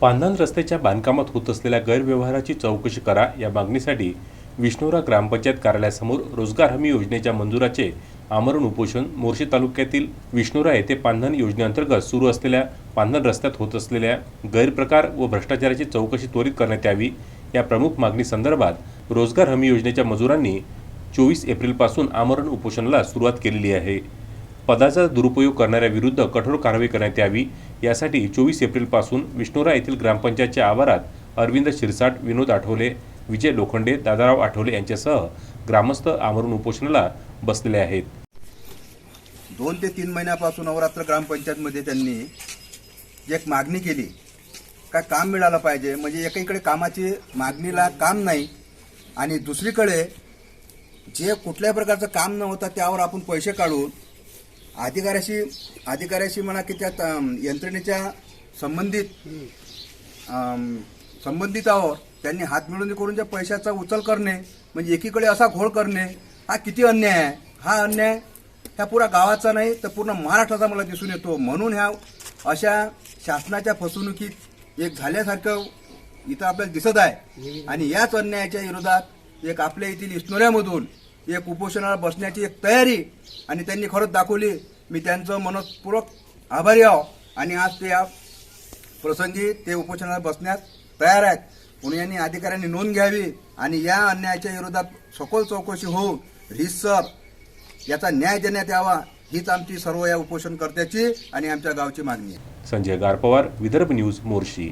पांधन रस्त्याच्या बांधकामात होत असलेल्या गैरव्यवहाराची चौकशी करा या मागणीसाठी विष्णुरा ग्रामपंचायत कार्यालयासमोर रोजगार हमी योजनेच्या मंजुराचे आमरण उपोषण मोर्शी तालुक्यातील विष्णुरा येथे पांधन योजनेअंतर्गत सुरू असलेल्या पांधन रस्त्यात होत असलेल्या गैरप्रकार व भ्रष्टाचाराची चौकशी त्वरित करण्यात यावी या प्रमुख मागणीसंदर्भात रोजगार हमी योजनेच्या मजुरांनी चोवीस एप्रिलपासून आमरण उपोषणाला सुरुवात केलेली आहे. पदाचा दुरुपयोग करणाऱ्या विरुद्ध कठोर कारवाई करण्यात यावी. यासाठी चोवीस एप्रिलपासून विष्णुरा येथील ग्रामपंचायतच्या आवारात अरविंद शिरसाट विनोद आठवले विजय लोखंडे दादाराव आठवले यांच्यासह ग्रामस्थ आमरण उपोषणाला बसलेले आहेत. दोन ते तीन महिन्यापासून नवरात्र ग्रामपंचायतमध्ये त्यांनी एक मागणी केली. काय काम मिळालं पाहिजे? म्हणजे एकीकडे कामाची मागणीला काम नाही आणि दुसरीकडे जे कुठल्याही प्रकारचं काम न होता त्यावर आपण पैसे काढून अधिकाऱ्याशी अधिकाऱ्याशी म्हणा की त्या यंत्रणेच्या संबंधित संबंधितावर त्यांनी हात मिळवणी करून त्या पैशाचा उचल करणे म्हणजे एकीकडे असा घोळ करणे हा किती अन्याय आहे? हा अन्याय ह्या पुरा गावाचा नाही तर पूर्ण महाराष्ट्राचा मला दिसून येतो. म्हणून ह्या अशा शासनाच्या फसवणुकीत एक झाल्यासारखं इथं आपल्याला दिसत आहे. आणि याच अन्यायाच्या विरोधात एक आपल्या येथील इस्नोऱ्यामधून एक उपोषणाला बसण्याची एक तयारी आणि त्यांनी खरंच दाखवली. मी त्यांचं मनपूर्वक आभारी आहो. आणि आज ते या प्रसंगी ते उपोषणाला बसण्यास तयार आहेत. म्हणून यांनी अधिकाऱ्यांनी नोंद घ्यावी आणि या अन्यायाच्या विरोधात सखोल चौकशी होऊन रिसर याचा न्याय देण्यात यावा हीच आमची सर्व या उपोषणकर्त्याची आणि आमच्या गावची मागणी आहे. संजय गारपवार विदर्भ न्यूज मोर्शी.